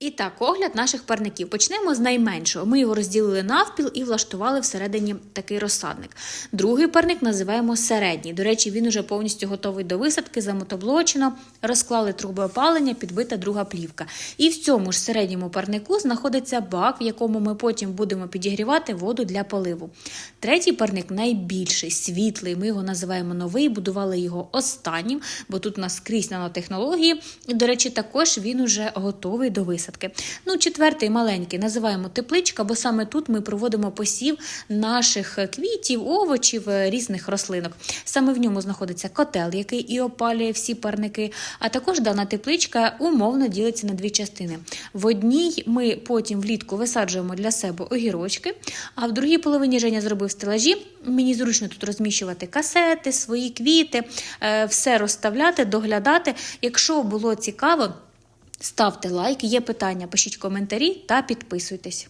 І так, огляд наших парників. Почнемо з найменшого. Ми його розділили навпіл і влаштували всередині такий розсадник. Другий парник називаємо середній. До речі, він уже повністю готовий до висадки, замотоблочено, розклали труби опалення, підбита друга плівка. І в цьому ж середньому парнику знаходиться бак, в якому ми потім будемо підігрівати воду для поливу. Третій парник найбільший, світлий. Ми його називаємо новий, будували його останнім, бо тут у нас скрізь нанотехнології. І, до речі, також він уже готовий до висадки. Ну, четвертий маленький називаємо тепличка, бо саме тут ми проводимо посів наших квітів, овочів, е, різних рослинок. Саме в ньому знаходиться котел, який і опалює всі парники. А також дана тепличка умовно ділиться на дві частини. В одній ми потім влітку висаджуємо для себе огірочки, а в другій половині Женя зробив стелажі. Мені зручно тут розміщувати касети, свої квіти, е, все розставляти, доглядати. Якщо було цікаво, ставте лайк, є питання, пишіть коментарі та підписуйтесь.